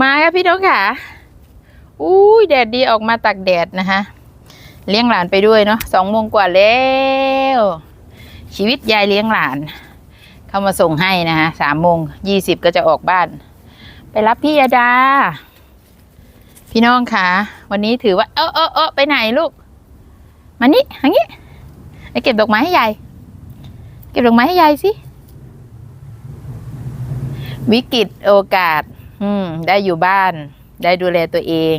มาครับพี่น้องค่ะอุ้ยแดดดีออกมาตักแดดนะคะเลี้ยงหลานไปด้วยเนาะสองโมงกว่าแล้ว ชีวิตยายเลี้ยงหลาน เข้ามาส่งให้นะคะสามโมงยี่สิบก็จะออกบ้าน ไปรับพี่ยาดา พี่น้องค่ะวันนี้ถือว่า เออเออเออไปไหนลูก มานี่ทางนี้ไปเก็บดอกไม้ให้ยายเก็บดอกไม้ให้ยายสิ วิกฤตโอกาส อืม ได้อยู่บ้าน ได้ดูแลตัวเอง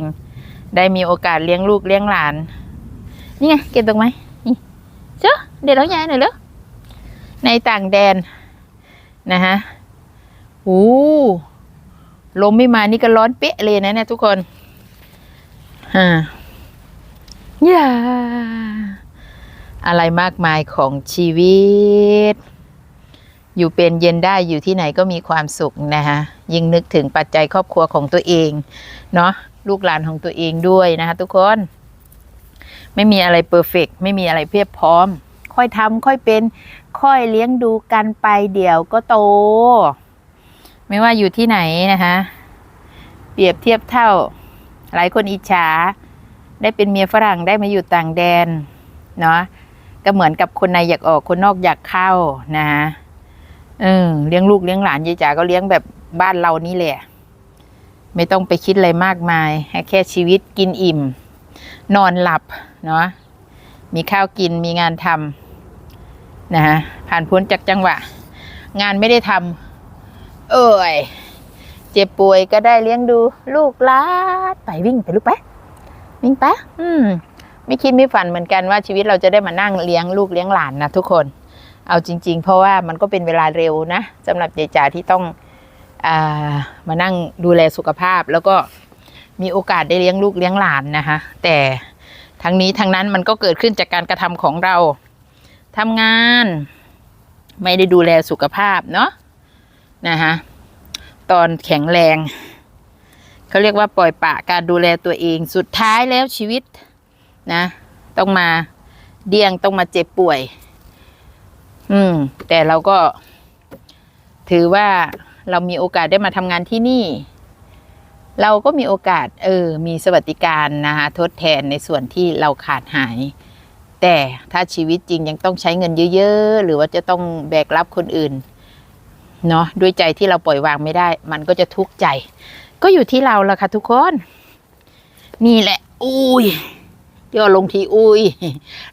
ได้มีโอกาสเลี้ยงลูกเลี้ยงหลาน นี่ไง เก็บดอกไหมนี่เจ้าเดี๋ยวเรายายหน่อยเร็วในต่างแดน นะฮะโอ้ลมไม่มานี่ก็ร้อนเป๊ะเลยนะเนี่ยทุกคนฮะอย่าอะไรมากมายของชีวิต อยู่เป็นเย็นได้อยู่ที่ไหนก็มีความสุขนะคะยิ่งนึกถึงปัจจัยครอบครัวของตัวเองเนาะลูกหลานของตัวเองด้วยนะคะทุกคน ไม่มีอะไรเพอร์เฟกไม่มีอะไรเพียบพร้อม ค่อยทำค่อยเป็นค่อยเลี้ยงดูกันไปเดี๋ยวก็โต ไม่ว่าอยู่ที่ไหนนะคะเปรียบเทียบเท่า หลายคนอิจฉาได้เป็นเมียฝรั่งได้มาอยู่ต่างแดนเนาะก็เหมือนกับคนในอยากออกคนนอกอยากเข้านะ เออเลี้ยงลูกเลี้ยงหลานยายจ๋าก็เลี้ยงแบบบ้านเรานี่แหละ ไม่ต้องไปคิดอะไรมากมายให้แค่ชีวิตกินอิ่ม นอนหลับเนาะมีข้าวกินมีงานทำนะฮะผ่านพ้นจากจังหวะ งานไม่ได้ทำเอ้ยเจ็บป่วยก็ได้เลี้ยงดู ลูกหลานไปวิ่งไปลูกไปวิ่งไปอืม ไม่คิดไม่ฝันเหมือนกันว่าชีวิตเราจะได้มานั่งเลี้ยงลูกเลี้ยงหลานนะทุกคน เอาจริง ๆ เพราะว่ามันก็เป็นเวลาเร็วนะสำหรับยายจ๋าที่ต้องอามานั่งดูแลสุขภาพ แล้วก็มีโอกาสได้เลี้ยงลูกเลี้ยงหลานนะคะแต่ทั้งนี้ทั้งนั้นมันก็เกิดขึ้นจากการกระทำของเราทำงาน ไม่ได้ดูแลสุขภาพเนาะนะคะตอนแข็งแรงเขาเรียกว่าปล่อยปะการดูแลตัวเองสุดท้ายแล้วชีวิตนะ ต้องมาเดี่ยงต้องมาเจ็บป่วย อืม แต่เราก็ ถือว่าเรามีโอกาสได้มาทำงานที่นี่ เราก็มีโอกาส เออ มีสวัสดิการนะคะทดแทนในส่วนที่เราขาดหาย แต่ถ้าชีวิตจริงยังต้องใช้เงินเยอะ ๆ หรือว่าจะต้องแบกรับคนอื่น เนาะด้วยใจที่เราปล่อยวางไม่ได้ มันก็จะทุกข์ใจ ก็อยู่ที่เราละค่ะทุกคน นี่แหละ อุ้ยย่อลงทีอุ้ย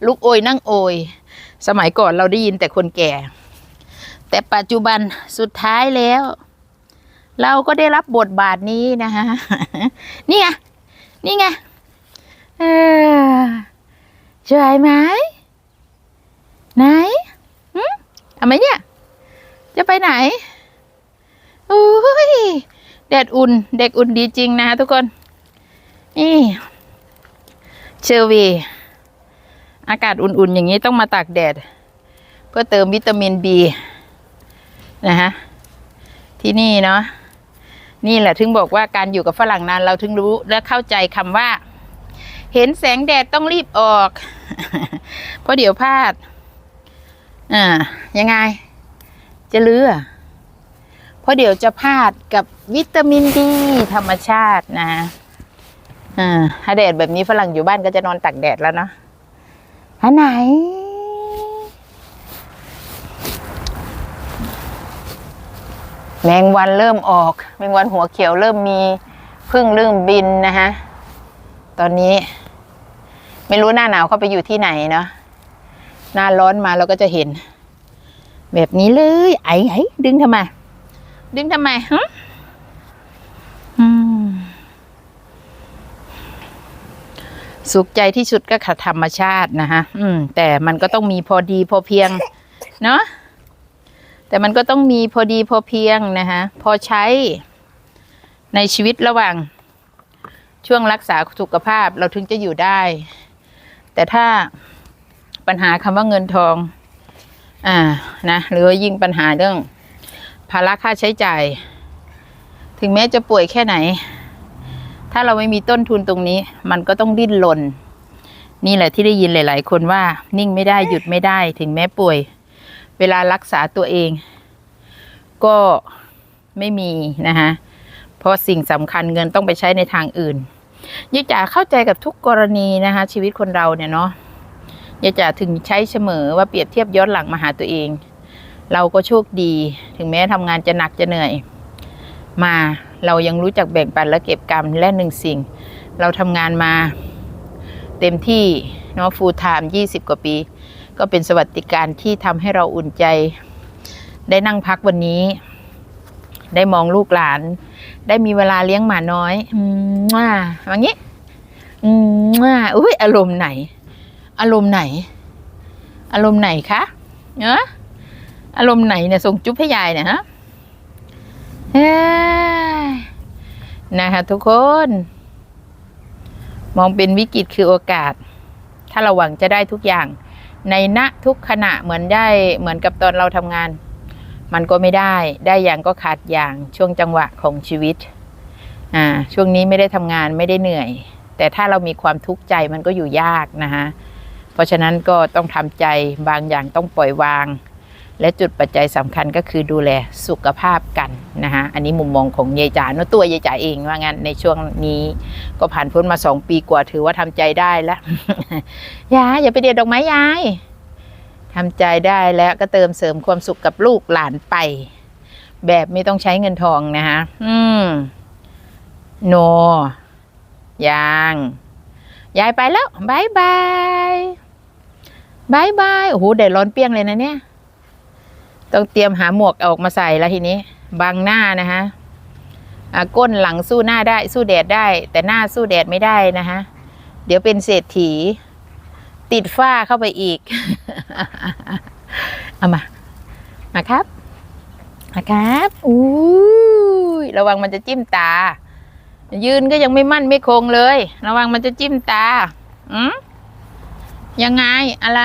ลูกโอยนั่งโอย สมัยก่อนเราได้ยินแต่คนแก่ แต่ปัจจุบันสุดท้ายแล้ว เราก็ได้รับบทบาทนี้นะคะนี่ไงนี่ไงเออสวยไหมไหนหึทำไมเนี่ย จะไปไหนอุ้ยแดดอุ่น เด็กอุ่นดีจริงนะทุกคน นี่เชอร์วี อากาศอุ่นๆ อย่างนี้ต้องมาตากแดด เพื่อเติมวิตามินบีนะฮะที่นี่เนาะนี่แหละถึงบอกว่าการอยู่กับฝรั่งนานเราถึงรู้และเข้าใจคำว่า เห็นแสงแดดต้องรีบออก เพราะเดี๋ยวพลาดอ่ายังไง จะเลือเพราะเดี๋ยวจะพลาดกับวิตามินดีธรรมชาตินะอ่าถ้าแดดแบบนี้ฝรั่งอยู่บ้านก็จะนอนตากแดดแล้วเนาะ อันไหน แมงวันเริ่มออก แมงวันหัวเขียวเริ่มมีพึ่งเริ่มบินนะฮะ ตอนนี้ ไม่รู้หน้าหนาวเขาไปอยู่ที่ไหนเนาะหน้าร้อนมาเราก็จะเห็น แบบนี้เลย ไอ้ไอ้ดึงทำไม ดึงทำไมฮะอืม สุขใจที่สุดก็ค่ะธรรมชาตินะฮะอืม แต่มันก็ต้องมีพอดีพอเพียง เนาะแต่มันก็ต้องมีพอดีพอเพียงนะฮะพอใช้ในชีวิตระหว่าง ช่วงรักษาสุขภาพเราถึงจะอยู่ได้ แต่ถ้าปัญหาคำว่าเงินทอง อ่านะหรือยิ่งปัญหาเรื่องภาระค่าใช้จ่าย ถึงแม้จะป่วยแค่ไหน ถ้าเราไม่มีต้นทุนตรงนี้ มันก็ต้องดิ้นรนนี่แหละที่ได้ยินหลาย ๆ คนว่านิ่งไม่ได้หยุดไม่ได้ถึงแม้ป่วย เวลารักษาตัวเอง ก็ไม่มีนะคะเพราะสิ่งสำคัญเงินต้องไปใช้ในทางอื่นยายจ๋าเข้าใจกับทุกกรณีนะคะชีวิตคนเราเนี่ยเนาะยายจ๋าถึงใช้เสมอว่าเปรียบเทียบย้อนหลังมาหาตัวเอง เราก็โชคดี ถึงแม้ทำงานจะหนักจะเหนื่อย มาเรายังรู้จักแบ่งปันและเก็บกรรมและหนึ่งสิ่ง เราทำงานมาเต็มที่เนาะฟูลไทม์ยี่สิบกว่าปี ก็เป็นสวัสดิการที่ทำให้เราอุ่นใจ ได้นั่งพักวันนี้ ได้มองลูกหลาน ได้มีเวลาเลี้ยงหมาน้อยอืมว่าอย่างนี้อืมว่าอุ้ยอารมณ์ไหน อารมณ์ไหน อารมณ์ไหนคะเนอะอารมณ์ไหนเนี่ยส่งจุ๊บให้ยายเนี่ยฮะ นะคะทุกคน มองเป็นวิกฤตคือโอกาส ถ้าเราหวังจะได้ทุกอย่าง ในณทุกขณะเหมือนได้เหมือนกับตอนเราทำงาน มันก็ไม่ได้ได้อย่างก็ขาดอย่างช่วงจังหวะของชีวิตอ่าช่วงนี้ไม่ได้ทำงานไม่ได้เหนื่อย แต่ถ้าเรามีความทุกข์ใจมันก็อยู่ยากนะคะเพราะฉะนั้นก็ต้องทำใจบางอย่างต้องปล่อยวาง และจุดปัจจัยสำคัญก็คือดูแลสุขภาพกันนะคะอันนี้มุมมองของยายจ๋าเนอะตัวยายจ๋าเองว่างั้นในช่วงนี้ก็ผ่านพ้นมาสองปีกว่าถือว่าทำใจได้แล้วยายอย่าไปเด็ดดอกไม้ยายทำใจได้แล้วก็เติมเสริมความสุขกับลูกหลานไป แบบไม่ต้องใช้เงินทองนะคะอืมโนยังยายไปแล้วบายบายบายบายโอ้โหแดดร้อนเปี้ยงเลยนะเนี่ย ต้องเตรียมหาหมวกออกมาใส่แล้วทีนี้บังหน้านะคะก้นหลังสู้หน้าได้สู้แดดได้ แต่หน้าสู้แดดไม่ได้นะคะเดี๋ยวเป็นเศรษฐี ติดฝ้าเข้าไปอีก เอามา มาครับมาครับอู้ยระวังมันจะจิ้มตา ยืนก็ยังไม่มั่นไม่คงเลย ระวังมันจะจิ้มตาอืมยังไงอะไร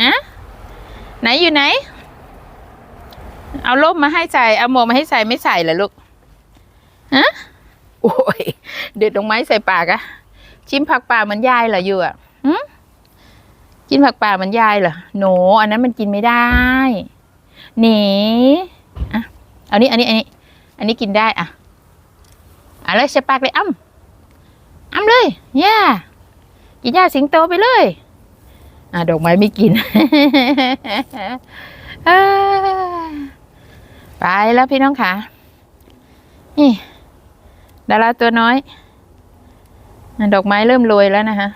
อะไหนอยู่ไหน เอาล่มมาให้ใส่ เอาหมวกมาให้ใส่ไม่ใส่เหรอลูกฮะโอ้ยเด็ดดอกไม้ใส่ปากอะชิมผักป่าเหมือนยายเหรออยู่อะหืมกินผักป่ามันยายเหรอโหนอันนั้นมันกินไม่ได้หนีอะเอานี้อันนี้อันนี้ อันนี้กินได้อะเอะไรใส่ปากเลยอ้ำอ้ำเลยย่ากินย่าสิงโตไปเลย อะดอกไม้ไม่กินเอ้ย ไปแล้วพี่น้องค่ะนี่ดาราตัวน้อย ดอกไม้เริ่มโรยแล้วนะคะ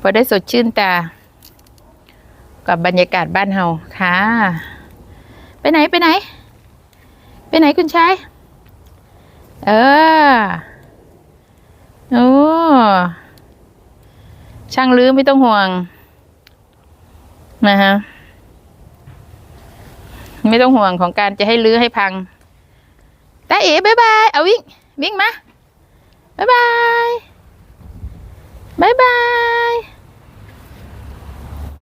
พอได้สดชื่นตา กับบรรยากาศบ้านเฮาค่ะ ไปไหนไปไหน ไปไหนคุณชาย เออโอ้ช่างลือไม่ต้องห่วง นะฮะ ไม่ต้องห่วงของการจะให้ลื้อให้พังตาเอ๋บายบายเอาวิ่งวิ่งมาบายบายบายบาย